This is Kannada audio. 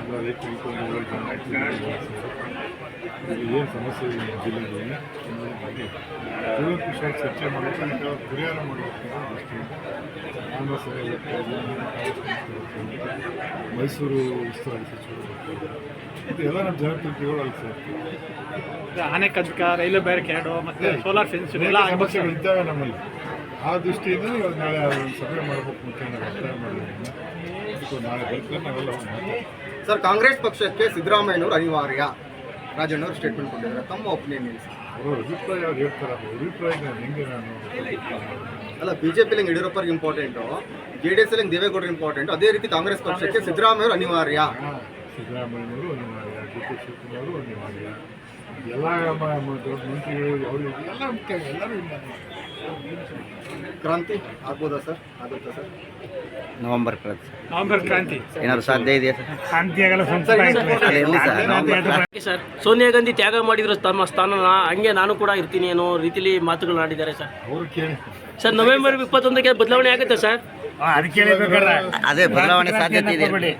ಎಲ್ಲ ಏನು ಸಮಸ್ಯೆ ಇದೆ ಬಗ್ಗೆ ಕೂಲಂಕುಷವಾಗಿ ಚರ್ಚೆ ಮಾಡಬೇಕು ಪರಿಹಾರ ಮಾಡಬೇಕು ಸರಿ. ಮೈಸೂರು ಉಸ್ತುವಾರಿ ಸಚಿವರು ಮತ್ತು ಎಲ್ಲ ನಮ್ಮ ಜನಪ್ರತಿನಿಧಿಗಳು ಅಲ್ಲಿ ಸೇರ್ತಾರೆ. ಆನೆ ಕದ್ಕ ರೈಲು ಬ್ಯಾರಿಕೇಡು ಮತ್ತೆ ಸೋಲಾರ್ ಫೆನ್ಸ್ ಎಲ್ಲ ಸಮಸ್ಯೆಗಳು ಇದ್ದಾವೆ ನಮ್ಮಲ್ಲಿ. ಆ ದೃಷ್ಟಿಯಿಂದ ನಾಳೆ ಸಭೆ ಮಾಡಬೇಕು ಅಂತ ನಾನು ಒತ್ತಾಯ ಮಾಡಿದ್ರಿಂದ ಸರ್ ಕಾಂಗ್ರೆಸ್ ಪಕ್ಷಕ್ಕೆ ಸಿದ್ದರಾಮಯ್ಯನವರು ಅನಿವಾರ್ಯ. ರಾಜಣ್ಣವ್ರು ಸ್ಟೇಟ್ಮೆಂಟ್ ಕೊಟ್ಟಿದ್ದಾರೆ. ತಮ್ಮ ಒಪಿನಿಯನ್ ಏನು ಸರ್? ಅವ್ರ ಅಭಿಪ್ರಾಯ ಅವ್ರು ಹೇಳ್ತಾರೆ? ಅವ್ರ ಅಭಿಪ್ರಾಯ ನಾನು ಹೆಂಗೆ ನಾನು ಅಲ್ಲ ಯಡಿಯೂರಪ್ಪರಿಗೆ ಇಂಪಾರ್ಟೆಂಟು ಜೆ ಡಿ ಎಸ್ ಅಲ್ಲಿ ದೇವೇಗೌಡರು ಇಂಪಾರ್ಟೆಂಟ್ ಅದೇ ರೀತಿ ಕಾಂಗ್ರೆಸ್ ಪಕ್ಷಕ್ಕೆ ಸಿದ್ದರಾಮಯ್ಯವರು ಅನಿವಾರ್ಯ. ಸಿದ್ದರಾಮಯ್ಯನವರು ಅನಿವಾರ್ಯ. ಡಿ ಕೆ ಶಿವಕುಮಾರು ಅನಿವಾರ್ಯ. ಎಲ್ಲ ಮಂತ್ರಿಗಳು ಅವರು ಎಲ್ಲ ಮುಖ್ಯ ಎಲ್ಲರೂ ಇಲ್ಲ ಕ್ರಾಂತಿ ಆಗ್ಬೋದಾ ಸರ್? ಆಗುತ್ತಾ ಸರ್? ನವೆಂಬರ್ ಕ್ರಾಂತಿ. ನವೆಂಬರ್ ಕ್ರಾಂತಿ. ಏನಾದ್ರು ಸಾಧ್ಯ ಇದೆಯಾ ಸರ್? ಕ್ರಾಂತಿ ಆಗಲ್ಲ ಸರ್ ಸೋನಿಯಾ ಗಾಂಧಿ ತ್ಯಾಗ ಮಾಡಿದ್ರು ತಮ್ಮ ಸ್ಥಾನನ ಹಂಗೆ ನಾನು ಕೂಡ ಇರ್ತೀನಿ ಅನ್ನೋ ರೀತಿಲಿ ಮಾತುಗಳು ಆಡಿದ್ದಾರೆ ಸರ್. ಸರ್ ನವೆಂಬರ್ ಇಪ್ಪತ್ತೊಂದಕ್ಕೆ ಬದಲಾವಣೆ ಆಗುತ್ತೆ ಸರ್? ಅದೇ ಬದಲಾವಣೆ ಸಾಧ್ಯತೆ ಇದೆ.